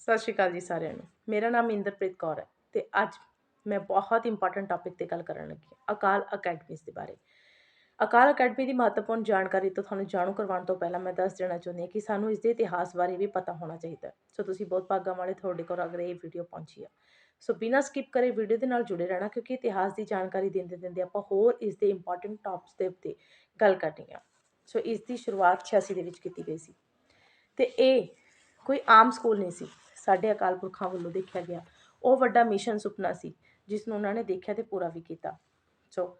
ਸਤਿ ਸ਼੍ਰੀ ਅਕਾਲ ਜੀ ਸਾਰਿਆਂ ਨੂੰ। ਮੇਰਾ ਨਾਮ ਇੰਦਰਪ੍ਰੀਤ ਕੌਰ ਹੈ ਤੇ ਅੱਜ ਮੈਂ ਬਹੁਤ ਇੰਪੋਰਟੈਂਟ ਟਾਪਿਕ ਤੇ ਗੱਲ ਕਰਨ ਲੱਗੀ ਹਾਂ, ਅਕਾਲ ਅਕੈਡਮੀਜ਼ ਦੇ ਬਾਰੇ। ਅਕਾਲ ਅਕੈਡਮੀ ਦੀ ਮਹੱਤਵਪੂਰਨ ਜਾਣਕਾਰੀ ਤੋਂ ਤੁਹਾਨੂੰ ਜਾਣੂ ਕਰਵਾਉਣ ਤੋਂ ਪਹਿਲਾਂ ਮੈਂ ਦੱਸ ਦੇਣਾ ਚਾਹੁੰਦੀ ਹਾਂ ਕਿ ਸਾਨੂੰ ਇਸ ਦੇ ਇਤਿਹਾਸ ਬਾਰੇ ਵੀ ਪਤਾ ਹੋਣਾ ਚਾਹੀਦਾ ਸੋ ਤੁਸੀਂ ਬਹੁਤ ਭਾਗਾਂ ਵਾਲੇ ਤੁਹਾਡੇ ਕੋਲ ਅਗਰ ਇਹ ਵੀਡੀਓ ਪਹੁੰਚੀ ਆ। ਸੋ ਬਿਨਾਂ ਸਕਿਪ ਕਰੇ ਵੀਡੀਓ ਦੇ ਨਾਲ ਜੁੜੇ ਰਹਿਣਾ ਕਿਉਂਕਿ ਇਤਿਹਾਸ ਦੀ ਜਾਣਕਾਰੀ ਦਿੰਦੇ ਦਿੰਦੇ ਆਪਾਂ ਹੋਰ ਇਸ ਦੇ ਇੰਪੋਰਟੈਂਟ ਟਾਪਸ ਦੇ ਉੱਤੇ ਗੱਲ ਕਰਨੀ ਆ। ਸੋ ਇਸ ਦੀ ਸ਼ੁਰੂਆਤ 86 ਦੇ ਵਿੱਚ ਕੀਤੀ ਗਈ ਸੀ। ਤੇ ਇਹ ਕੋਈ ਆਮ ਸਕੂਲ ਨਹੀਂ ਸੀ। ਸਾਡੇ ਅਕਾਲ ਪੁਰਖਾਂ ਵੱਲੋਂ ਦੇਖਿਆ ਗਿਆ। ਉਹ ਵੱਡਾ ਮਿਸ਼ਨ ਸੁਪਨਾ ਸੀ ਜਿਸ ਨੂੰ ਉਹਨਾਂ ਨੇ ਦੇਖਿਆ ਤੇ ਪੂਰਾ ਵੀ ਕੀਤਾ। ਸੋ,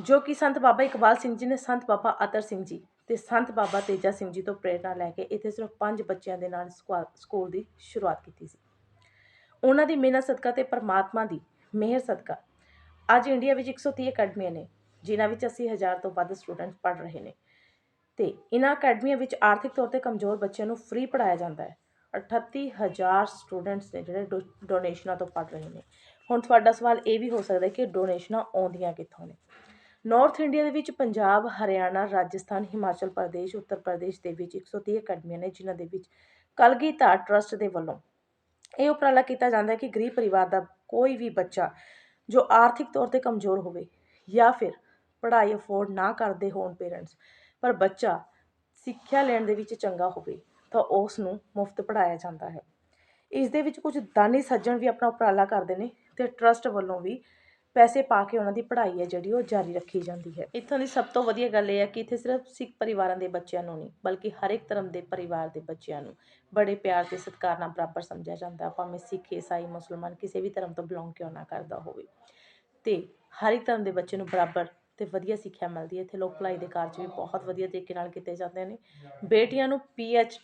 ਜੋ ਕਿ ਸੰਤ ਬਾਬਾ ਇਕਬਾਲ ਸਿੰਘ ਜੀ ਨੇ ਸੰਤ ਬਾਬਾ ਅਤਰ ਸਿੰਘ ਜੀ ਤੇ ਸੰਤ ਬਾਬਾ ਤੇਜਾ ਸਿੰਘ ਜੀ ਤੋਂ ਪ੍ਰੇਰਣਾ ਲੈ ਕੇ ਇੱਥੇ ਸਿਰਫ ਪੰਜ ਬੱਚਿਆਂ ਦੇ ਨਾਲ ਸਕੂਲ- ਸਕੂਲ ਦੀ ਸ਼ੁਰੂਆਤ ਕੀਤੀ ਸੀ। ਉਹਨਾਂ ਦੀ ਮਿਹਨਤ ਸਦਕਾ ਤੇ ਪਰਮਾਤਮਾ ਦੀ ਮਿਹਰ ਸਦਕਾ। ਅੱਜ ਇੰਡੀਆ ਵਿੱਚ 130 ਅਕੈਡਮੀਆਂ ਨੇ, ਜਿਨ੍ਹਾਂ ਵਿੱਚ 80000 ਤੋਂ ਵੱਧ ਸਟੂਡੈਂਟ ਪੜ੍ਹ ਰਹੇ ਨੇ। ਤੇ ਇਹਨਾਂ ਅਕੈਡਮੀਆਂ ਵਿੱਚ ਆਰਥਿਕ ਤੌਰ ਤੇ ਕਮਜ਼ੋਰ ਬੱਚਿਆਂ ਨੂੰ ਫ੍ਰੀ ਪੜਾਇਆ ਜਾਂਦਾ ਹੈ। 38000 ਸਟੂਡੈਂਟਸ ਨੇ ਜਿਹੜੇ ਡੋ- ਡੋਨੇਸ਼ਨਾਂ ਤੋਂ ਪੜ੍ਹ ਰਹੇ ਨੇ। ਹੁਣ ਤੁਹਾਡਾ ਸਵਾਲ ਇਹ ਵੀ ਹੋ ਸਕਦਾ ਹੈ ਕਿ ਡੋਨੇਸ਼ਨਾਂ ਆਉਂਦੀਆਂ ਕਿੱਥੋਂ ਨੇ? ਨਾਰਥ ਇੰਡੀਆ ਦੇ ਵਿੱਚ ਪੰਜਾਬ, ਹਰਿਆਣਾ, ਰਾਜਸਥਾਨ, ਹਿਮਾਚਲ ਪ੍ਰਦੇਸ਼, ਉੱਤਰ ਪ੍ਰਦੇਸ਼ ਦੇ ਵਿੱਚ 130 ਅਕੈਡਮੀਆਂ ਨੇ, ਜਿਨ੍ਹਾਂ ਦੇ ਵਿੱਚ ਕਲਗੀਧਰ ਟਰਸਟ ਦੇ ਵੱਲੋਂ ਇਹ ਉਪਰਾਲਾ ਕੀਤਾ ਜਾਂਦਾ ਹੈ ਕਿ ਗਰੀਬ ਪਰਿਵਾਰ ਦਾ ਕੋਈ ਵੀ ਬੱਚਾ ਜੋ ਆਰਥਿਕ ਤੌਰ ਤੇ ਕਮਜ਼ੋਰ ਹੋਵੇ ਜਾਂ ਫਿਰ ਪੜ੍ਹਾਈ ਅਫੋਰਡ ਨਾ ਕਰਦੇ ਹੋਣ ਪੇਰੈਂਟਸ ਪਰ ਬੱਚਾ ਸਿੱਖਿਆ ਲੈਣ ਦੇ ਵਿੱਚ ਚੰਗਾ ਹੋਵੇ ਤਾਂ ਉਸ ਨੂੰ ਮੁਫਤ ਪੜਾਇਆ ਜਾਂਦਾ ਹੈ। ਇਸ ਦੇ ਵਿੱਚ ਕੁਝ ਦਾਨੀ ਸੱਜਣ ਵੀ ਆਪਣਾ ਉਪਰਾਲਾ ਕਰਦੇ ਨੇ ਤੇ ਟਰਸਟ ਵੱਲੋਂ ਵੀ ਪੈਸੇ ਪਾ ਕੇ ਉਹਨਾਂ ਦੀ ਪੜ੍ਹਾਈ ਹੈ ਜਿਹੜੀ ਉਹ ਜਾਰੀ ਰੱਖੀ ਜਾਂਦੀ ਹੈ। ਇੱਥੋਂ ਦੀ ਸਭ ਤੋਂ ਵਧੀਆ ਗੱਲ ਇਹ ਹੈ ਕਿ ਇੱਥੇ ਸਿਰਫ ਸਿੱਖ ਪਰਿਵਾਰਾਂ ਦੇ ਬੱਚਿਆਂ ਨੂੰ ਨਹੀਂ, ਬਲਕਿ ਹਰ ਇੱਕ ਧਰਮ ਦੇ ਪਰਿਵਾਰ ਦੇ ਬੱਚਿਆਂ ਨੂੰ ਬੜੇ ਪਿਆਰ ਤੇ ਸਤਿਕਾਰ ਨਾਲ ਬਰਾਬਰ ਸਮਝਿਆ ਜਾਂਦਾ ਭਾਵੇਂ ਸਿੱਖ, ਈਸਾਈ, ਮੁਸਲਮਾਨ ਕਿਸੇ ਵੀ ਧਰਮ ਤੋਂ ਬਿਲੋਂਗ ਕਿਉਂ ਨਾ ਕਰਦਾ ਹੋਵੇ। ਤੇ ਹਰ ਇੱਕ ਧਰਮ ਦੇ ਬੱਚੇ ਨੂੰ ਬਰਾਬਰ ਤੇ ਵਧੀਆ ਸਿੱਖਿਆ ਮਿਲਦੀ ਹੈ। ਇੱਥੇ ਲੋਕ ਭਲਾਈ ਦੇ ਕਾਰਜ ਵੀ ਬਹੁਤ ਵਧੀਆ ਤਰੀਕੇ ਨਾਲ ਕੀਤੇ ਜਾਂਦੇ ਨੇ। ਬੇਟੀਆਂ ਨੂੰ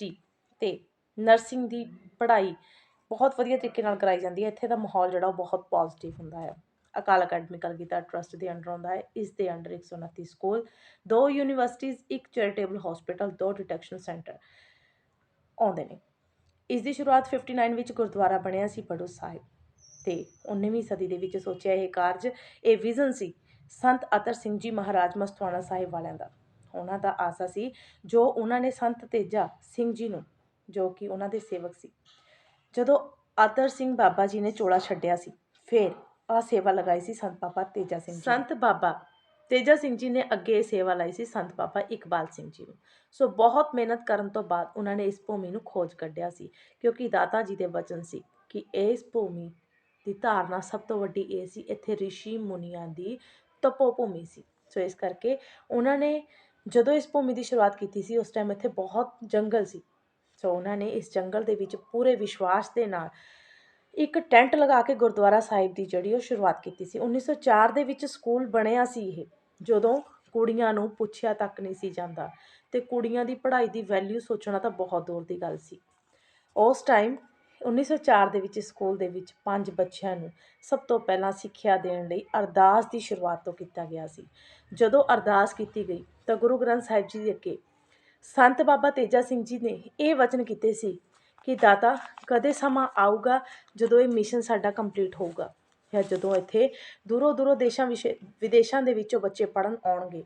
ਡੀ ਤੇ ਨਰਸਿੰਗ ਦੀ ਪੜ੍ਹਾਈ ਬਹੁਤ ਵਧੀਆ ਤਰੀਕੇ ਨਾਲ ਕਰਾਈ ਜਾਂਦੀ ਹੈ। ਇੱਥੇ ਦਾ ਮਾਹੌਲ ਜਿਹੜਾ ਉਹ ਬਹੁਤ ਪੋਜ਼ਿਟਿਵ ਹੁੰਦਾ ਹੈ। ਅਕਾਲ ਅਕੈਡਮੀ ਕਲਗੀਧਰ ਟਰਸਟ ਦੇ ਅੰਡਰ ਆਉਂਦਾ ਹੈ। ਇਸ ਦੇ ਅੰਡਰ 129 ਸਕੂਲ ਦੋ ਯੂਨੀਵਰਸਿਟੀਜ਼ ਇੱਕ ਚੈਰੀਟੇਬਲ ਹਸਪੀਟਲ ਦੋ ਡਿਟੈਕਸ਼ਨ ਸੈਂਟਰ ਆਉਂਦੇ ਨੇ। ਇਸ ਦੀ ਸ਼ੁਰੂਆਤ 59 ਵਿੱਚ ਗੁਰਦੁਆਰਾ ਬਣਿਆ ਸੀ ਬੜੂ ਸਾਹਿਬ ਤੇ 19ਵੀਂ ਸਦੀ ਦੇ ਵਿੱਚ ਸੋਚਿਆ ਇਹ ਕਾਰਜ ਇਹ ਵਿਜ਼ਨ ਸੀ ਸੰਤ ਅਤਰ ਸਿੰਘ ਜੀ ਮਹਾਰਾਜ ਮਸਤਵਾਣਾ ਸਾਹਿਬ ਵਾਲਿਆਂ ਦਾ। ਉਹਨਾਂ ਦਾ ਆਸਾ ਸੀ ਜੋ ਉਹਨਾਂ ਨੇ ਸੰਤ ਤੇਜਾ ਸਿੰਘ ਜੀ ਨੂੰ, ਜੋ ਕਿ ਉਹਨਾਂ ਦੇ ਸੇਵਕ ਸੀ। ਜਦੋਂ ਅਤਰ ਸਿੰਘ ਬਾਬਾ ਜੀ ਨੇ ਚੋਲਾ ਛੱਡਿਆ ਸੀ, ਫਿਰ ਆ ਸੇਵਾ ਲਗਾਈ ਸੀ ਸੰਤ ਬਾਬਾ ਤੇਜਾ ਸਿੰਘ ਜੀ ਸੰਤ ਬਾਬਾ ਤੇਜਾ ਸਿੰਘ ਜੀ ਨੇ ਅੱਗੇ ਇਹ ਸੇਵਾ ਲਈ ਸੀ ਸੰਤ ਬਾਬਾ ਇਕਬਾਲ ਸਿੰਘ ਜੀ ਨੂੰ। ਸੋ ਬਹੁਤ ਮਿਹਨਤ ਕਰਨ ਤੋਂ ਬਾਅਦ ਉਹਨਾਂ ਨੇ ਇਸ ਭੂਮੀ ਨੂੰ ਖੋਜ ਕੱਢਿਆ ਸੀ, ਕਿਉਂਕਿ ਦਾਤਾ ਜੀ ਦੇ ਵਚਨ ਸੀ ਕਿ ਇਸ ਭੂਮੀ ਦੀ ਧਾਰਨਾ ਸਭ ਤੋਂ ਵੱਡੀ ਇਹ ਸੀ, ਇੱਥੇ ਰਿਸ਼ੀ ਮੁਨੀਆਂ ਦੀ ਤਪੋ ਭੂਮੀ ਸੀ। ਸੋ ਇਸ ਕਰਕੇ ਉਹਨਾਂ ਨੇ ਜਦੋਂ ਇਸ ਭੂਮੀ ਦੀ ਸ਼ੁਰੂਆਤ ਕੀਤੀ ਸੀ, ਉਸ ਟਾਈਮ ਇੱਥੇ ਬਹੁਤ ਜੰਗਲ ਸੀ। ਸੋ ਉਹਨਾਂ ਨੇ ਇਸ ਜੰਗਲ ਦੇ ਵਿੱਚ ਪੂਰੇ ਵਿਸ਼ਵਾਸ ਦੇ ਨਾਲ ਇੱਕ ਟੈਂਟ ਲਗਾ ਕੇ ਗੁਰਦੁਆਰਾ ਸਾਹਿਬ ਦੀ ਜਿਹੜੀ ਉਹ ਸ਼ੁਰੂਆਤ ਕੀਤੀ ਸੀ। 1904 ਦੇ ਵਿੱਚ ਸਕੂਲ ਬਣਿਆ ਸੀ ਇਹ। ਜਦੋਂ ਕੁੜੀਆਂ ਨੂੰ ਪੁੱਛਿਆ ਤੱਕ ਨਹੀਂ ਸੀ ਜਾਂਦਾ ਤੇ ਕੁੜੀਆਂ ਦੀ ਪੜ੍ਹਾਈ ਦੀ ਵੈਲਿਊ ਸੋਚਣਾ ਤਾਂ ਬਹੁਤ ਦੂਰ ਦੀ ਗੱਲ ਸੀ। ਉਸ ਟਾਈਮ 1904 ਦੇ ਵਿੱਚ ਸਕੂਲ ਦੇ ਵਿੱਚ ਪੰਜ ਬੱਚਿਆਂ ਨੂੰ ਸਭ ਤੋਂ ਪਹਿਲਾਂ ਸਿੱਖਿਆ ਦੇਣ ਲਈ ਅਰਦਾਸ ਦੀ ਸ਼ੁਰੂਆਤ ਤੋਂ ਕੀਤਾ ਗਿਆ ਸੀ। ਜਦੋਂ ਅਰਦਾਸ ਕੀਤੀ ਗਈ ਤਾਂ ਗੁਰੂ ਗ੍ਰੰਥ ਸਾਹਿਬ ਜੀ ਦੇ ਅੱਗੇ ਸੰਤ ਬਾਬਾ ਤੇਜਾ ਸਿੰਘ ਜੀ ਨੇ ਇਹ ਵਚਨ ਕੀਤੇ ਸੀ ਕਿ, ਦਾਤਾ, ਕਦੇ ਸਮਾਂ ਆਊਗਾ ਜਦੋਂ ਇਹ ਮਿਸ਼ਨ ਸਾਡਾ ਕੰਪਲੀਟ ਹੋਊਗਾ ਜਾਂ ਜਦੋਂ ਇੱਥੇ ਦੂਰੋਂ ਦੂਰੋਂ ਦੇਸ਼ਾਂ ਵਿਸ਼ੇ, ਵਿਦੇਸ਼ਾਂ ਦੇ ਵਿੱਚੋਂ ਬੱਚੇ ਪੜਨ ਆਉਣਗੇ।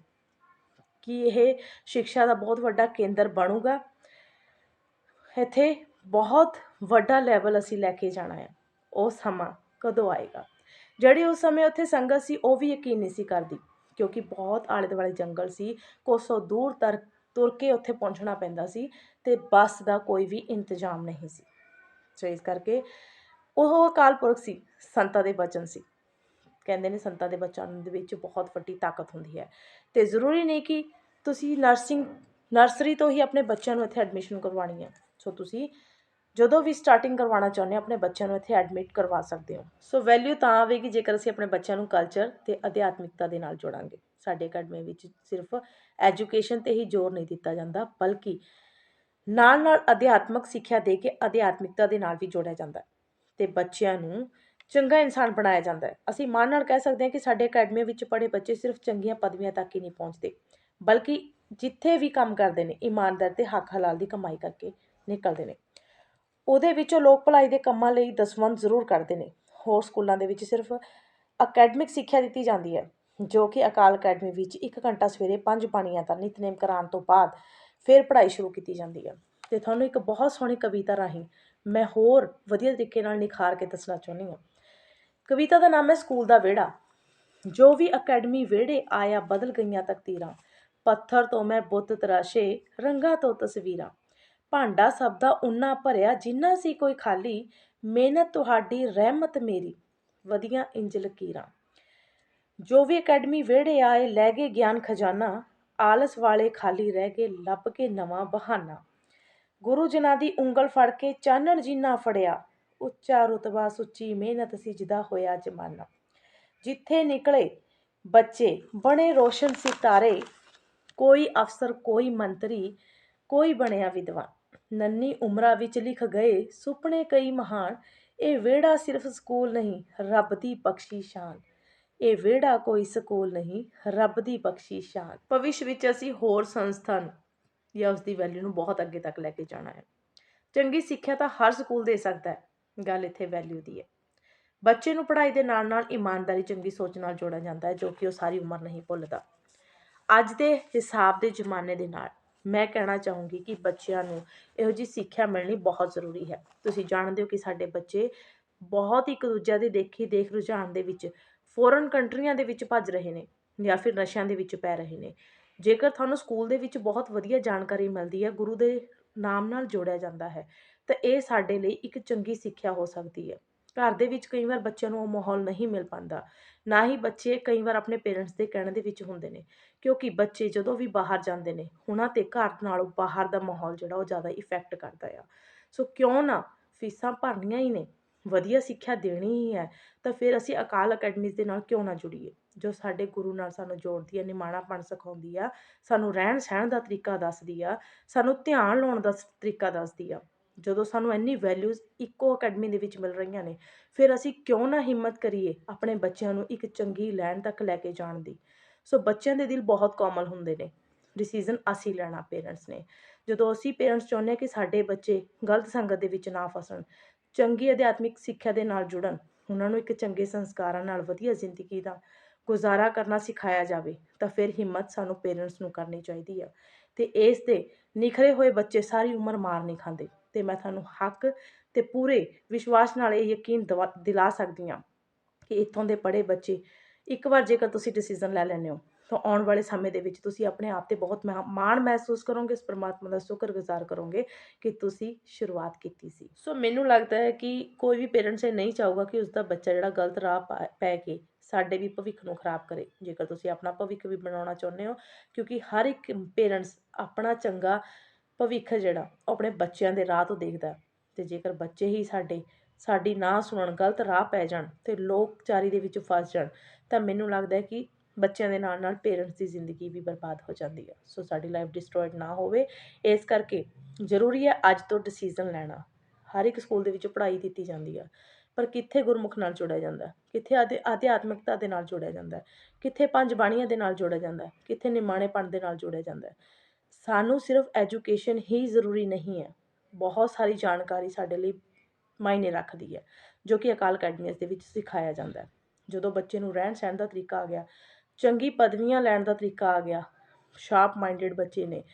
ਕਿ ਇਹ ਸਿੱਖਿਆ ਦਾ ਬਹੁਤ ਵੱਡਾ ਕੇਂਦਰ ਬਣੂਗਾ? ਇੱਥੇ ਬਹੁਤ ਵੱਡਾ ਲੈਵਲ ਅਸੀਂ ਲੈ ਕੇ ਜਾਣਾ ਹੈ। ਉਹ ਸਮਾਂ ਕਦੋਂ ਆਏਗਾ? ਜਿਹੜੀ ਉਸ ਸਮੇਂ ਉੱਥੇ ਸੰਗਤ ਸੀ, ਉਹ ਵੀ ਯਕੀਨ ਨਹੀਂ ਸੀ ਕਰਦੀ, ਕਿਉਂਕਿ ਬਹੁਤ ਆਲੇ ਦੁਆਲੇ ਜੰਗਲ ਸੀ, ਕੋਸੋਂ ਦੂਰ ਤਰ, ਤੁਰ ਕੇ ਉੱਥੇ ਪਹੁੰਚਣਾ ਪੈਂਦਾ ਸੀ ਤੇ ਬੱਸ ਦਾ ਕੋਈ ਵੀ ਇੰਤਜ਼ਾਮ ਨਹੀਂ ਸੀ। ਸੋ ਇਸ ਕਰਕੇ ਉਹ ਅਕਾਲ ਪੁਰਖ ਸੀ, ਸੰਤਾਂ ਦੇ ਬਚਨ ਸੀ। ਕਹਿੰਦੇ ਨੇ ਸੰਤਾਂ ਦੇ ਬਚਨ ਦੇ ਵਿੱਚ ਬਹੁਤ ਵੱਡੀ ਤਾਕਤ ਹੁੰਦੀ ਹੈ। ਤੇ ਜ਼ਰੂਰੀ ਨਹੀਂ ਕਿ ਤੁਸੀਂ ਨਰਸਿੰਗ, ਨਰਸਰੀ ਤੋਂ ਹੀ ਆਪਣੇ ਬੱਚਿਆਂ ਨੂੰ ਇੱਥੇ ਐਡਮਿਸ਼ਨ ਕਰਵਾਉਣੀ ਹੈ। ਸੋ ਤੁਸੀਂ ਜਦੋਂ ਵੀ ਸਟਾਰਟਿੰਗ ਕਰਵਾਉਣਾ ਚਾਹੁੰਦੇ ਹੋ, ਆਪਣੇ ਬੱਚਿਆਂ ਨੂੰ ਇੱਥੇ ਐਡਮਿਟ ਕਰਵਾ ਸਕਦੇ ਹੋ। ਸੋ ਵੈਲਿਊ ਤਾਂ ਆਵੇਗੀ ਜੇਕਰ ਅਸੀਂ ਆਪਣੇ ਬੱਚਿਆਂ ਨੂੰ ਕਲਚਰ ਅਤੇ ਅਧਿਆਤਮਿਕਤਾ ਦੇ ਨਾਲ ਜੋੜਾਂਗੇ। ਸਾਡੇ ਅਕੈਡਮੀ ਵਿੱਚ ਸਿਰਫ ਐਜੂਕੇਸ਼ਨ ਤੇ ਹੀ ਜ਼ੋਰ ਨਹੀਂ ਦਿੱਤਾ ਜਾਂਦਾ, ਬਲਕਿ ਨਾਲ ਨਾਲ ਅਧਿਆਤਮਕ ਸਿੱਖਿਆ ਦੇ ਕੇ ਅਧਿਆਤਮਿਕਤਾ ਦੇ ਨਾਲ ਵੀ ਜੋੜਿਆ ਜਾਂਦਾ ਹੈ ਤੇ ਬੱਚਿਆਂ ਨੂੰ ਚੰਗਾ ਇਨਸਾਨ ਬਣਾਇਆ ਜਾਂਦਾ ਹੈ। ਅਸੀਂ ਮਾਣ ਨਾਲ ਕਹਿ ਸਕਦੇ ਹਾਂ ਕਿ ਸਾਡੇ ਅਕੈਡਮੀ ਵਿੱਚ ਪੜ੍ਹੇ ਬੱਚੇ ਸਿਰਫ ਚੰਗੀਆਂ ਪਦਵੀਆਂ ਤੱਕ ਹੀ ਨਹੀਂ ਪਹੁੰਚਦੇ, ਬਲਕਿ ਜਿੱਥੇ ਵੀ ਕੰਮ ਕਰਦੇ ਨੇ, ਇਮਾਨਦਾਰ ਤੇ ਹੱਕ ਹਲਾਲ ਦੀ ਕਮਾਈ ਕਰਕੇ ਨਿਕਲਦੇ ਨੇ। ਉਹਦੇ ਵਿੱਚੋਂ ਲੋਕ ਭਲਾਈ ਦੇ ਕੰਮਾਂ ਲਈ ਦਸਵੰਧ ਜ਼ਰੂਰ ਕਰਦੇ ਨੇ। ਹੋਰ ਸਕੂਲਾਂ ਦੇ ਵਿੱਚ ਸਿਰਫ ਅਕੈਡਮਿਕ ਸਿੱਖਿਆ ਦਿੱਤੀ ਜਾਂਦੀ ਹੈ, ਜੋ ਕਿ ਅਕਾਲ ਅਕੈਡਮੀ ਵਿੱਚ 1 ਘੰਟਾ ਸਵੇਰੇ ਪੰਜ ਬਾਣੀਆਂ ਦਾ ਨਿਤਨੇਮ ਕਰਾਉਣ ਤੋਂ ਬਾਅਦ ਫਿਰ ਪੜ੍ਹਾਈ ਸ਼ੁਰੂ ਕੀਤੀ ਜਾਂਦੀ ਹੈ। ਤੇ ਤੁਹਾਨੂੰ ਇੱਕ ਬਹੁਤ ਸੋਹਣੀ ਕਵਿਤਾ ਰਾਹੀਂ ਮੈਂ ਹੋਰ ਵਧੀਆ ਤਰੀਕੇ ਨਾਲ ਨਿਖਾਰ ਕੇ ਦੱਸਣਾ ਚਾਹੁੰਦੀ ਹਾਂ। ਕਵਿਤਾ ਦਾ ਨਾਮ ਹੈ ਸਕੂਲ ਦਾ ਵਿਹੜਾ। ਜੋ ਵੀ ਅਕੈਡਮੀ ਵਿਹੜੇ ਆਇਆ ਬਦਲ ਗਈਆਂ ਤਕਦੀਰਾਂ, ਪੱਥਰ ਤੋਂ ਮੈਂ ਬੁੱਤ ਤਰਾਸ਼ੇ, ਰੰਗਾਂ ਤੋਂ ਤਸਵੀਰਾਂ। ਭਾਂਡਾ ਸਭ ਦਾ ਓਨਾ ਭਰਿਆ, ਜਿੰਨਾ ਸੀ ਕੋਈ ਖਾਲੀ, ਮਿਹਨਤ ਤੁਹਾਡੀ, ਰਹਿਮਤ ਮੇਰੀ। ਵਧੀਆ ਇੰਜ ਲਕੀਰਾਂ। ਜੋ ਵੀ ਅਕੈਡਮੀ ਵਿਹੜੇ ਆਏ, ਲੈ ਗਏ ਗਿਆਨ ਖਜ਼ਾਨਾ, ਆਲਸ ਵਾਲੇ ਖਾਲੀ ਰਹਿ ਗਏ, ਲੱਭ ਕੇ ਨਵਾਂ ਬਹਾਨਾ। ਗੁਰੂ ਜਨਾਂ ਦੀ ਉਂਗਲ ਫੜ ਕੇ ਚਾਨਣ ਜਿੰਨਾ ਫੜਿਆ, ਉੱਚਾ ਰੁਤਬਾ ਸੁੱਚੀ ਮਿਹਨਤ ਸਿਜਦਾ ਹੋਇਆ ਜਮਾਨਾ। ਜਿੱਥੇ ਨਿਕਲੇ ਬੱਚੇ, ਬਣੇ ਰੋਸ਼ਨ ਸਿਤਾਰੇ, ਕੋਈ ਅਫਸਰ, ਕੋਈ ਮੰਤਰੀ, ਕੋਈ ਬਣਿਆ ਵਿਦਵਾਨ। ਨੰਨੀ ਉਮਰਾਂ ਵਿੱਚ ਲਿਖ ਗਏ ਸੁਪਨੇ ਕਈ ਮਹਾਨ, ਇਹ ਵਿਹੜਾ ਸਿਰਫ ਸਕੂਲ ਨਹੀਂ, ਰੱਬ ਦੀ ਬਖਸ਼ੀ ਸ਼ਾਨ। ਇਹ ਵਿਹੜਾ ਕੋਈ ਸਕੂਲ ਨਹੀਂ, ਰੱਬ ਦੀ ਬਖਸ਼ੀ ਸ਼ਾਨ। ਭਵਿੱਖ ਵਿੱਚ ਅਸੀਂ ਹੋਰ ਸੰਸਥਾਨ ਜਾਂ ਉਸ ਦੀ ਵੈਲਿਊ ਨੂੰ ਬਹੁਤ ਅੱਗੇ ਤੱਕ ਲੈ ਕੇ ਜਾਣਾ ਹੈ। ਚੰਗੀ ਸਿੱਖਿਆ ਤਾਂ ਹਰ ਸਕੂਲ ਦੇ ਸਕਦਾ ਹੈ, ਗੱਲ ਇੱਥੇ ਵੈਲਿਊ ਦੀ ਹੈ। ਬੱਚੇ ਨੂੰ ਪੜ੍ਹਾਈ ਦੇ ਨਾਲ ਨਾਲ ਇਮਾਨਦਾਰੀ ਚੰਗੀ ਸੋਚ ਨਾਲ ਜੋੜਿਆ ਜਾਂਦਾ ਹੈ, ਜੋ ਕਿ ਉਹ ਸਾਰੀ ਉਮਰ ਨਹੀਂ ਭੁੱਲਦਾ। ਅੱਜ ਦੇ ਹਿਸਾਬ ਦੇ ਜ਼ਮਾਨੇ ਦੇ ਨਾਲ ਮੈਂ ਕਹਿਣਾ ਚਾਹੂੰਗੀ ਕਿ ਬੱਚਿਆਂ ਨੂੰ ਇਹੋ ਜਿਹੀ ਸਿੱਖਿਆ ਮਿਲਣੀ ਬਹੁਤ ਜ਼ਰੂਰੀ ਹੈ। ਤੁਸੀਂ ਜਾਣਦੇ ਹੋ ਕਿ ਸਾਡੇ ਬੱਚੇ ਬਹੁਤ ਇੱਕ ਦੂਜਿਆਂ ਦੇ ਦੇਖੀ ਦੇਖ ਰੁਝਾਨ ਦੇ ਵਿੱਚ ਫੋਰਨ ਕੰਟਰੀਆਂ ਦੇ ਵਿੱਚ ਭੱਜ ਰਹੇ ਨੇ ਜਾਂ ਫਿਰ ਨਸ਼ਿਆਂ ਦੇ ਵਿੱਚ ਪੈ ਰਹੇ ਨੇ। ਜੇਕਰ ਤੁਹਾਨੂੰ ਸਕੂਲ ਦੇ ਵਿੱਚ ਬਹੁਤ ਵਧੀਆ ਜਾਣਕਾਰੀ ਮਿਲਦੀ ਹੈ, ਗੁਰੂ ਦੇ ਨਾਮ ਨਾਲ ਜੋੜਿਆ ਜਾਂਦਾ ਹੈ, ਤਾਂ ਇਹ ਸਾਡੇ ਲਈ ਇੱਕ ਚੰਗੀ ਸਿੱਖਿਆ ਹੋ ਸਕਦੀ ਹੈ। ਘਰ ਦੇ ਵਿੱਚ ਕਈ ਵਾਰ ਬੱਚਿਆਂ ਨੂੰ ਉਹ ਮਾਹੌਲ ਨਹੀਂ ਮਿਲ ਪਾਉਂਦਾ ਨਾ ਹੀ ਬੱਚੇ ਕਈ ਵਾਰ ਆਪਣੇ ਪੇਰੈਂਟਸ ਦੇ ਕਹਿਣ ਦੇ ਵਿੱਚ ਹੁੰਦੇ ਨੇ, ਕਿਉਂਕਿ ਬੱਚੇ ਜਦੋਂ ਵੀ ਬਾਹਰ ਜਾਂਦੇ ਨੇ, ਉਹਨਾਂ ਤੇ ਘਰ ਨਾਲੋਂ ਬਾਹਰ ਦਾ ਮਾਹੌਲ ਜਿਹੜਾ ਉਹ ਜ਼ਿਆਦਾ ਇਫੈਕਟ ਕਰਦਾ ਆ। ਸੋ ਕਿਉਂ ਨਾ ਫੀਸਾਂ ਭਰਨੀਆਂ ਹੀ ਨੇ, ਵਧੀਆ ਸਿੱਖਿਆ ਦੇਣੀ ਹੀ ਹੈ, ਤਾਂ ਫਿਰ ਅਸੀਂ ਅਕਾਲ ਅਕੈਡਮੀਜ਼ ਦੇ ਨਾਲ ਕਿਉਂ ਨਾ ਜੁੜੀਏ, ਜੋ ਸਾਡੇ ਗੁਰੂ ਨਾਲ ਸਾਨੂੰ ਜੋੜਦੀ ਹੈ ਨਿਮਾਣਾਪਣ ਸਿਖਾਉਂਦੀ ਆ, ਸਾਨੂੰ ਰਹਿਣ ਸਹਿਣ ਦਾ ਤਰੀਕਾ ਦੱਸਦੀ ਆ, ਸਾਨੂੰ ਧਿਆਨ ਲਾਉਣ ਦਾ ਸ- ਤਰੀਕਾ ਦੱਸਦੀ ਆ। ਜਦੋਂ ਸਾਨੂੰ ਇੰਨੀ ਵੈਲਿਊਜ਼ ਇੱਕੋ ਅਕੈਡਮੀ ਦੇ ਵਿੱਚ ਮਿਲ ਰਹੀਆਂ ਨੇ, ਫਿਰ ਅਸੀਂ ਕਿਉਂ ਨਾ ਹਿੰਮਤ ਕਰੀਏ ਆਪਣੇ ਬੱਚਿਆਂ ਨੂੰ ਇੱਕ ਚੰਗੀ ਲੈਣ ਤੱਕ ਲੈ ਕੇ ਜਾਣ ਦੀ। ਸੋ ਬੱਚਿਆਂ ਦੇ ਦਿਲ ਬਹੁਤ ਕੋਮਲ ਹੁੰਦੇ ਨੇ। ਡਿਸੀਜਨ ਅਸੀਂ ਲੈਣਾ ਪੇਰੈਂਟਸ ਨੇ। ਜਦੋਂ ਅਸੀਂ ਪੇਰੈਂਟਸ ਚਾਹੁੰਦੇ ਹਾਂ ਕਿ ਸਾਡੇ ਬੱਚੇ ਗਲਤ ਸੰਗਤ ਦੇ ਵਿੱਚ ਨਾ ਫਸਣ, ਚੰਗੀ ਅਧਿਆਤਮਿਕ ਸਿੱਖਿਆ ਦੇ ਨਾਲ ਜੁੜਨ, ਉਹਨਾਂ ਨੂੰ ਇੱਕ ਚੰਗੇ ਸੰਸਕਾਰਾਂ ਨਾਲ ਵਧੀਆ ਜ਼ਿੰਦਗੀ ਦਾ ਗੁਜ਼ਾਰਾ ਕਰਨਾ ਸਿਖਾਇਆ ਜਾਵੇ, ਤਾਂ ਫਿਰ ਹਿੰਮਤ ਸਾਨੂੰ ਪੇਰੈਂਟਸ ਨੂੰ ਕਰਨੀ ਚਾਹੀਦੀ ਆ। ਤੇ ਇਸ ਦੇ ਨਿਖਰੇ ਹੋਏ ਬੱਚੇ ਸਾਰੀ ਉਮਰ ਮਾਰ ਨਹੀਂ ਖਾਂਦੇ। ਤੇ ਮੈਂ ਤੁਹਾਨੂੰ ਹੱਕ ਤੇ ਪੂਰੇ ਵਿਸ਼ਵਾਸ ਨਾਲ ਇਹ ਯਕੀਨ ਦਵਾ- ਦਿਲਾ ਸਕਦੀ ਹਾਂ ਕਿ ਇੱਥੋਂ ਦੇ ਪੜ੍ਹੇ ਬੱਚੇ ਇੱਕ ਵਾਰ ਜੇਕਰ ਤੁਸੀਂ ਡਿਸੀਜਨ ਲੈ ਲੈਂਦੇ ਹੋ ਤਾਂ ਆਉਣ ਵਾਲੇ ਸਮੇਂ ਦੇ ਵਿੱਚ ਤੁਸੀਂ ਆਪਣੇ ਆਪ ਤੇ ਬਹੁਤ ਮਹਾ- ਮਾਣ ਮਹਿਸੂਸ ਕਰੋਗੇ, ਇਸ ਪਰਮਾਤਮਾ ਦਾ ਸ਼ੁਕਰਗੁਜ਼ਾਰ ਕਰੋਗੇ ਕਿ ਤੁਸੀਂ ਸ਼ੁਰੂਆਤ ਕੀਤੀ ਸੀ ਸੋ ਮੈਨੂੰ ਲੱਗਦਾ ਹੈ ਕਿ ਕੋਈ ਵੀ ਪੇਰੈਂਟਸ ਇਹ ਨਹੀਂ ਚਾਹੂਗਾ ਕਿ ਉਸਦਾ ਬੱਚਾ ਜਿਹੜਾ ਗਲਤ ਰਾਹ ਪਾ- ਪੈ ਕੇ ਸਾਡੇ ਵੀ ਭਵਿੱਖ ਨੂੰ ਖਰਾਬ ਕਰੇ ਜੇਕਰ ਤੁਸੀਂ ਆਪਣਾ ਭਵਿੱਖ ਵੀ ਬਣਾਉਣਾ ਚਾਹੁੰਦੇ ਹੋ, ਕਿਉਂਕਿ ਹਰ ਇੱਕ ਪੇਰੈਂਟਸ ਆਪਣਾ ਚੰਗਾ ਭਵਿੱਖ ਜਿਹੜਾ, ਉਹ ਆਪਣੇ ਬੱਚਿਆਂ ਦੇ ਰਾਹ ਤੋਂ ਦੇਖਦਾ ਹੈ। ਤੇ ਜੇਕਰ ਬੱਚੇ ਹੀ ਸਾਡੇ, ਸਾਡੀ ਨਾ ਸੁਣਨ, ਗਲਤ ਰਾਹ ਪੈ ਜਾਣ ਤੇ ਲੋਕਚਾਰੀ ਦੇ ਵਿੱਚ ਫਸ ਜਾਣ, ਤਾਂ ਮੈਨੂੰ ਲੱਗਦਾ ਹੈ ਕਿ ਬੱਚਿਆਂ ਦੇ ਨਾਲ ਨਾਲ ਪੇਰੈਂਟਸ ਦੀ ਜ਼ਿੰਦਗੀ ਵੀ ਬਰਬਾਦ ਹੋ ਜਾਂਦੀ ਹੈ ਸੋ ਸਾਡੀ ਲਾਈਫ ਡਿਸਟਰੋਇਡ ਨਾ ਹੋਵੇ। ਇਸ ਕਰਕੇ ਜ਼ਰੂਰੀ ਹੈ ਅੱਜ ਤੋਂ ਡਿਸੀਜਨ ਲੈਣਾ। ਹਰ ਇੱਕ ਸਕੂਲ ਦੇ ਵਿੱਚ ਪੜ੍ਹਾਈ ਦਿੱਤੀ ਜਾਂਦੀ ਆ। ਪਰ ਕਿੱਥੇ ਗੁਰਮੁਖ ਨਾਲ ਜੋੜਿਆ ਜਾਂਦਾ? ਕਿੱਥੇ ਆਧਿ, ਅਧਿਆਤਮਿਕਤਾ ਦੇ ਨਾਲ ਜੋੜਿਆ ਜਾਂਦਾ? ਕਿੱਥੇ ਪੰਜ ਬਾਣੀਆਂ ਦੇ ਨਾਲ ਜੋੜਿਆ ਜਾਂਦਾ? ਕਿੱਥੇ ਨਿਮਾਣੇਪਣ ਦੇ ਨਾਲ ਜੋੜਿਆ ਜਾਂਦਾ? ਸਾਨੂੰ ਸਿਰਫ ਐਜੂਕੇਸ਼ਨ ਹੀ ਜ਼ਰੂਰੀ ਨਹੀਂ ਹੈ। ਬਹੁਤ ਸਾਰੀ ਜਾਣਕਾਰੀ ਸਾਡੇ ਲਈ ਮਾਇਨੇ ਰੱਖਦੀ ਹੈ, ਜੋ ਕਿ ਅਕਾਲ ਅਕੈਡਮੀਜ਼ ਦੇ ਵਿੱਚ ਸਿਖਾਇਆ ਜਾਂਦਾ ਜਦੋਂ ਬੱਚੇ ਨੂੰ ਰਹਿਣ ਸਹਿਣ ਦਾ ਤਰੀਕਾ ਆ ਗਿਆ ਚੰਗੀ ਪਦਵੀਆਂ ਲੈਣ ਦਾ ਤਰੀਕਾ ਆ ਗਿਆ। ਸ਼ਾਰਪ ਮਾਈਂਡਡ ਬੱਚੇ ਨੇ।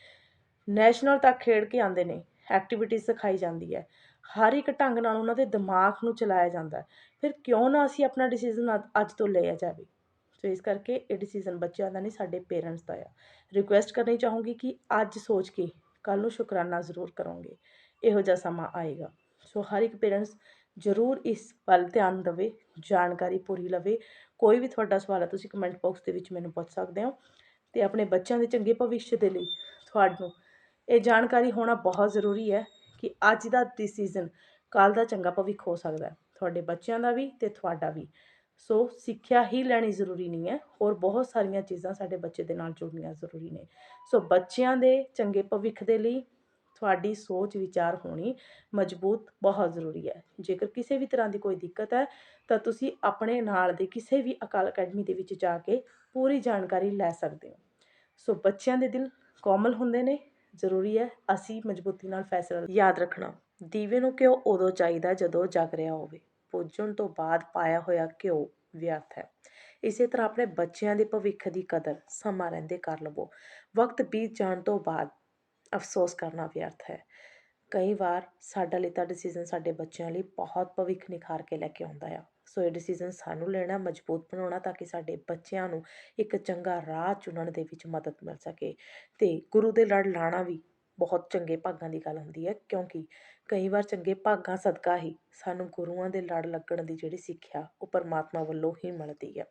ਨੈਸ਼ਨਲ ਤੱਕ ਖੇਡ ਕੇ ਆਉਂਦੇ ਨੇ। ਐਕਟੀਵਿਟੀ ਸਿਖਾਈ ਜਾਂਦੀ ਹੈ। ਹਰ ਇੱਕ ਢੰਗ ਨਾਲ ਉਹਨਾਂ ਦੇ ਦਿਮਾਗ ਨੂੰ ਚਲਾਇਆ ਜਾਂਦਾ ਫਿਰ ਕਿਉਂ ਨਾ ਅਸੀਂ ਆਪਣਾ ਡਿਸੀਜਨ ਅੱਜ ਤੋਂ ਲਿਆ ਜਾਵੇ? ਸੋ ਇਸ ਕਰਕੇ ਇਹ ਡਿਸੀਜਨ ਬੱਚਿਆਂ ਦਾ ਨਹੀਂ, ਸਾਡੇ ਪੇਰੈਂਟਸ ਦਾ ਆ। ਰਿਕੁਐਸਟ ਕਰਨੀ ਚਾਹੂੰਗੀ ਕਿ ਅੱਜ ਸੋਚ ਕੇ ਕੱਲ ਨੂੰ ਸ਼ੁਕਰਾਨਾ ਜ਼ਰੂਰ ਕਰੋਗੇ। ਇਹੋ ਜਿਹਾ ਸਮਾਂ ਆਏਗਾ। ਸੋ ਹਰ ਇੱਕ ਪੇਰੈਂਟਸ ਜ਼ਰੂਰ ਇਸ ਵੱਲ ਧਿਆਨ ਦੇਵੇ, ਜਾਣਕਾਰੀ ਪੂਰੀ ਲਵੇ। ਕੋਈ ਵੀ ਤੁਹਾਡਾ ਸਵਾਲ ਹੈ ਤੁਸੀਂ ਕਮੈਂਟ ਬਾਕਸ ਦੇ ਵਿੱਚ ਮੈਨੂੰ ਪੁੱਛ ਸਕਦੇ ਹੋ ਤੇ ਆਪਣੇ ਬੱਚਿਆਂ ਦੇ ਚੰਗੇ ਭਵਿੱਖ ਦੇ ਲਈ ਤੁਹਾਨੂੰ ਇਹ ਜਾਣਕਾਰੀ ਹੋਣਾ ਬਹੁਤ ਜ਼ਰੂਰੀ ਹੈ ਕਿ ਅੱਜ ਦਾ ਡਿਸੀਜਨ ਕੱਲ ਦਾ ਚੰਗਾ ਭਵਿੱਖ ਹੋ ਸਕਦਾ ਹੈ। ਤੁਹਾਡੇ ਬੱਚਿਆਂ ਦਾ ਵੀ ਤੇ ਤੁਹਾਡਾ ਵੀ। ਸੋ ਸਿੱਖਿਆ ਹੀ ਲੈਣੀ ਜ਼ਰੂਰੀ ਨਹੀਂ ਹੈ, ਹੋਰ ਬਹੁਤ ਸਾਰੀਆਂ ਚੀਜ਼ਾਂ ਸਾਡੇ ਬੱਚੇ ਦੇ ਨਾਲ ਜੁੜਨੀਆਂ ਜ਼ਰੂਰੀ ਨੇ। ਸੋ ਬੱਚਿਆਂ ਦੇ ਚੰਗੇ ਭਵਿੱਖ ਦੇ ਲਈ ਤੁਹਾਡੀ ਸੋਚ ਵਿਚਾਰ ਹੋਣੀ ਮਜ਼ਬੂਤ ਬਹੁਤ ਜ਼ਰੂਰੀ ਹੈ। ਜੇਕਰ ਕਿਸੇ ਵੀ ਤਰ੍ਹਾਂ ਦੀ ਕੋਈ ਦਿੱਕਤ ਹੈ, ਤਾਂ ਤੁਸੀਂ ਆਪਣੇ ਨਾਲ ਦੇ ਕਿਸੇ ਵੀ ਅਕਾਲ ਅਕੈਡਮੀ ਦੇ ਵਿੱਚ ਜਾ ਕੇ ਪੂਰੀ ਜਾਣਕਾਰੀ ਲੈ ਸਕਦੇ ਹੋ। ਸੋ ਬੱਚਿਆਂ ਦੇ ਦਿਲ ਕੋਮਲ ਹੁੰਦੇ ਨੇ, ਜ਼ਰੂਰੀ ਹੈ ਅਸੀਂ ਮਜ਼ਬੂਤੀ ਨਾਲ ਫੈਸਲਾ ਯਾਦ ਰੱਖਣਾ। ਦੀਵੇ ਨੂੰ ਘਿਓ ਉਦੋਂ ਚਾਹੀਦਾ ਜਦੋਂ ਜਗ ਰਿਹਾ ਹੋਵੇ। ਪੁੱਜਣ ਤੋਂ ਬਾਅਦ ਪਾਇਆ ਹੋਇਆ ਘਿਓ ਵਿਅਰਥ ਹੈ। ਇਸੇ ਤਰ੍ਹਾਂ ਆਪਣੇ ਬੱਚਿਆਂ ਦੇ ਭਵਿੱਖ ਦੀ ਕਦਰ ਸਮਾਂ ਰਹਿੰਦੇ ਕਰ ਲਵੋ। ਵਕਤ ਬੀਤ ਜਾਣ ਤੋਂ ਬਾਅਦ ਅਫਸੋਸ ਕਰਨਾ ਵਿਅਰਥ ਹੈ। ਕਈ ਵਾਰ ਸਾਡਾ ਲਿੱਤਾ ਡਿਸੀਜ਼ਨ ਸਾਡੇ ਬੱਚਿਆਂ ਲਈ ਬਹੁਤ ਭਵਿੱਖ ਨਿਖਾਰ ਕੇ ਲੈ ਕੇ ਆਉਂਦਾ ਆ। ਸੋ ਇਹ ਡਿਸੀਜ਼ਨ ਸਾਨੂੰ ਲੈਣਾ ਮਜ਼ਬੂਤ ਬਣਾਉਣਾ ਤਾਂ ਕਿ ਸਾਡੇ ਬੱਚਿਆਂ ਨੂੰ ਇੱਕ ਚੰਗਾ ਰਾਹ ਚੁਣਨ ਦੇ ਵਿੱਚ ਮਦਦ ਮਿਲ ਸਕੇ ਅਤੇ ਗੁਰੂ ਦੇ ਲੜ ਲਾਣਾ ਵੀ ਬਹੁਤ ਚੰਗੇ ਭਾਗਾਂ ਦੀ ਗੱਲ ਹੁੰਦੀ ਹੈ, ਕਿਉਂਕਿ ਕਈ ਵਾਰ ਚੰਗੇ ਭਾਗਾਂ ਸਦਕਾ ਹੀ ਸਾਨੂੰ ਗੁਰੂਆਂ ਦੇ ਲੜ ਲੱਗਣ ਦੀ ਜਿਹੜੀ ਸਿੱਖਿਆ ਉਹ ਪਰਮਾਤਮਾ ਵੱਲੋਂ ਹੀ ਮਿਲਦੀ ਹੈ।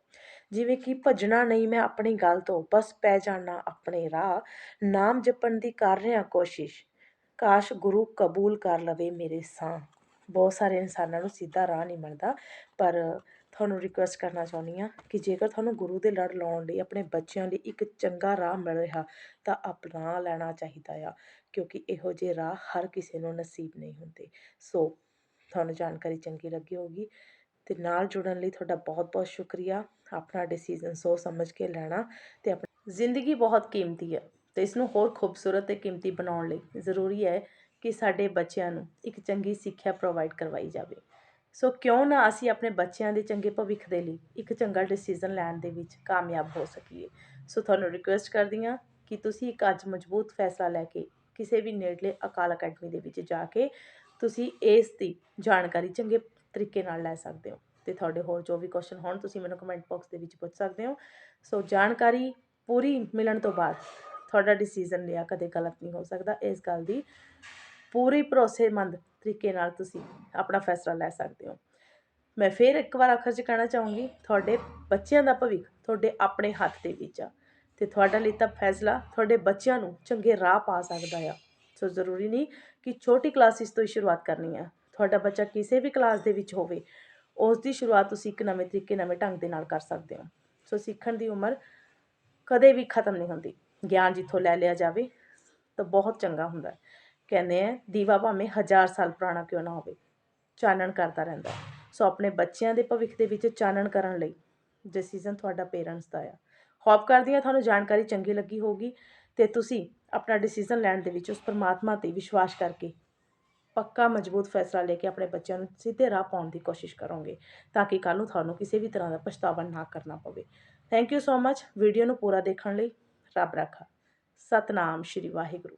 ਜਿਵੇਂ ਕਿ ਭੱਜਣਾ ਨਹੀਂ ਮੈਂ ਆਪਣੀ ਗੱਲ ਤੋਂ ਬਸ ਪੈ ਜਾਣਾ ਆਪਣੇ ਰਾਹ, ਨਾਮ ਜਪਣ ਦੀ ਕਰ ਰਿਹਾ ਕੋਸ਼ਿਸ਼, ਕਾਸ਼ ਗੁਰੂ ਕਬੂਲ ਕਰ ਲਵੇ ਮੇਰੇ ਸਾਹ। ਬਹੁਤ ਸਾਰੇ ਇਨਸਾਨਾਂ ਨੂੰ ਸਿੱਧਾ ਰਾਹ ਨਹੀਂ ਮਿਲਦਾ, ਪਰ ਤੁਹਾਨੂੰ ਰਿਕੁਐਸਟ ਕਰਨਾ ਚਾਹੁੰਦੀ ਹਾਂ ਕਿ ਜੇਕਰ ਤੁਹਾਨੂੰ ਗੁਰੂ ਦੇ ਲੜ ਲਾਉਣ ਲਈ ਆਪਣੇ ਬੱਚਿਆਂ ਲਈ ਇੱਕ ਚੰਗਾ ਰਾਹ ਮਿਲ ਰਿਹਾ, ਤਾਂ ਅਪਣਾ ਲੈਣਾ ਚਾਹੀਦਾ ਆ, ਕਿਉਂਕਿ ਇਹੋ ਜਿਹੇ ਰਾਹ ਹਰ ਕਿਸੇ ਨੂੰ ਨਸੀਬ ਨਹੀਂ ਹੁੰਦੇ। ਸੋ, ਤੁਹਾਨੂੰ ਜਾਣਕਾਰੀ ਚੰਗੀ ਲੱਗੀ ਹੋਗੀ ਤੇ ਨਾਲ ਜੁੜਨ ਲਈ ਤੁਹਾਡਾ ਬਹੁਤ ਬਹੁਤ ਸ਼ੁਕਰੀਆ। ਆਪਣਾ ਡਿਸੀਜਨ ਸੋਚ ਸਮਝ ਕੇ ਲੈਣਾ ਤੇ ਆਪਣੀ ਜ਼ਿੰਦਗੀ ਬਹੁਤ ਕੀਮਤੀ ਹੈ ਤੇ ਇਸ ਨੂੰ ਹੋਰ ਖੂਬਸੂਰਤ ਤੇ ਕੀਮਤੀ ਬਣਾਉਣ ਲਈ ਜ਼ਰੂਰੀ ਹੈ ਕਿ ਸਾਡੇ ਬੱਚਿਆਂ ਨੂੰ ਇੱਕ ਚੰਗੀ ਸਿੱਖਿਆ ਪ੍ਰੋਵਾਈਡ ਕਰਵਾਈ ਜਾਵੇ। ਸੋ ਕਿਉਂ ਨਾ ਅਸੀਂ ਆਪਣੇ ਬੱਚਿਆਂ ਦੇ ਚੰਗੇ ਭਵਿੱਖ ਦੇ ਲਈ ਇੱਕ ਚੰਗਾ ਡਿਸੀਜਨ ਲੈਣ ਦੇ ਵਿੱਚ ਕਾਮਯਾਬ ਹੋ ਸਕੀਏ। ਸੋ ਤੁਹਾਨੂੰ ਰਿਕੁਐਸਟ ਕਰਦੀ ਹਾਂ ਕਿ ਤੁਸੀਂ ਇੱਕ ਅੱਜ ਮਜ਼ਬੂਤ ਫੈਸਲਾ ਲੈ ਕੇ ਕਿਸੇ ਵੀ ਨੇੜਲੇ ਅਕਾਲ ਅਕੈਡਮੀ ਦੇ ਵਿੱਚ ਜਾ ਕੇ ਤੁਸੀਂ ਇਸ ਦੀ ਜਾਣਕਾਰੀ ਚੰਗੇ ਤਰੀਕੇ ਨਾਲ ਲੈ ਸਕਦੇ ਹੋ ਤੇ ਤੁਹਾਡੇ ਹੋਰ ਜੋ ਵੀ ਕੁਐਸਚਨ ਹੋਣ ਤੁਸੀਂ ਮੈਨੂੰ ਕਮੈਂਟ ਬਾਕਸ ਦੇ ਵਿੱਚ ਪੁੱਛ ਸਕਦੇ ਹੋ। ਸੋ ਜਾਣਕਾਰੀ ਪੂਰੀ ਮਿਲਣ ਤੋਂ ਬਾਅਦ ਤੁਹਾਡਾ ਡਿਸੀਜਨ ਲਿਆ ਕਦੇ ਗਲਤ ਨਹੀਂ ਹੋ ਸਕਦਾ। ਇਸ ਗੱਲ ਦੀ ਪੂਰੀ ਭਰੋਸੇਮੰਦ ਤਰੀਕੇ ਨਾਲ ਤੁਸੀਂ ਆਪਣਾ ਫੈਸਲਾ ਲੈ ਸਕਦੇ ਹੋ। ਮੈਂ ਫਿਰ ਇੱਕ ਵਾਰ ਆਖਰ 'ਚ ਕਹਿਣਾ ਚਾਹੂੰਗੀ, ਤੁਹਾਡੇ ਬੱਚਿਆਂ ਦਾ ਭਵਿੱਖ ਤੁਹਾਡੇ ਆਪਣੇ ਹੱਥ ਦੇ ਵਿੱਚ ਆ ਅਤੇ ਤੁਹਾਡਾ ਲਿੱਤਾ ਫੈਸਲਾ ਤੁਹਾਡੇ ਬੱਚਿਆਂ ਨੂੰ ਚੰਗੇ ਰਾਹ ਪਾ ਸਕਦਾ ਆ। ਸੋ ਜ਼ਰੂਰੀ ਨਹੀਂ ਕਿ ਛੋਟੀ ਕਲਾਸਿਸ ਤੋਂ ਹੀ ਸ਼ੁਰੂਆਤ ਕਰਨੀ ਹੈ ਤੁਹਾਡਾ ਬੱਚਾ ਕਿਸੇ ਵੀ ਕਲਾਸ ਦੇ ਵਿੱਚ ਹੋਵੇ, ਉਸ ਦੀ ਸ਼ੁਰੂਆਤ ਤੁਸੀਂ ਇੱਕ ਨਵੇਂ ਤਰੀਕੇ, ਨਵੇਂ ਢੰਗ ਦੇ ਨਾਲ ਕਰ ਸਕਦੇ ਹੋ। ਸੋ ਸਿੱਖਣ ਦੀ ਉਮਰ ਕਦੇ ਵੀ ਖਤਮ ਨਹੀਂ ਹੁੰਦੀ। ਗਿਆਨ ਜਿੱਥੋਂ ਲੈ ਲਿਆ ਜਾਵੇ ਤਾਂ ਬਹੁਤ ਚੰਗਾ ਹੁੰਦਾ। ਹੈ ਕਹਿੰਦੇ ਹੈ ਦੀਵਾ ਭਾਵੇਂ ਹਜ਼ਾਰ ਸਾਲ ਪੁਰਾਣਾ ਕਿਉਂ ਨਾ ਹੋਵੇ, ਚਾਨਣ ਕਰਦਾ ਰਹਿੰਦਾ ਸੋ ਆਪਣੇ ਬੱਚਿਆਂ ਦੇ ਭਵਿੱਖ ਦੇ ਵਿੱਚ ਚਾਨਣ ਕਰਨ ਲਈ ਡਿਸੀਜਨ ਤੁਹਾਡਾ ਪੇਰੈਂਟਸ ਦਾ ਆ। ਹੋਪ ਕਰਦੀ ਹਾਂ ਤੁਹਾਨੂੰ ਜਾਣਕਾਰੀ ਚੰਗੀ ਲੱਗੀ ਹੋਊਗੀ ਤੇ ਤੁਸੀਂ ਆਪਣਾ ਡਿਸੀਜਨ ਲੈਣ ਦੇ ਵਿੱਚ ਉਸ ਪਰਮਾਤਮਾ ਤੇ ਵਿਸ਼ਵਾਸ ਕਰਕੇ ਪੱਕਾ ਮਜ਼ਬੂਤ ਫੈਸਲਾ ਲੈ ਕੇ ਆਪਣੇ ਬੱਚਿਆਂ ਨੂੰ ਸਿੱਧੇ ਰਾਹ ਪਾਉਣ ਦੀ ਕੋਸ਼ਿਸ਼ ਕਰੋਗੇ ਤਾਂ ਕਿ ਕੱਲ ਨੂੰ ਤੁਹਾਨੂੰ ਕਿਸੇ ਵੀ ਤਰ੍ਹਾਂ ਦਾ ਪਛਤਾਵਾ ਨਾ ਕਰਨਾ ਪਵੇ। Thank you so much video ਨੂੰ ਪੂਰਾ ਦੇਖਣ ਲਈ ਰੱਬ ਰਾਖਾ। ਸਤਨਾਮ, ਸ਼੍ਰੀ ਵਾਹਿਗੁਰੂ।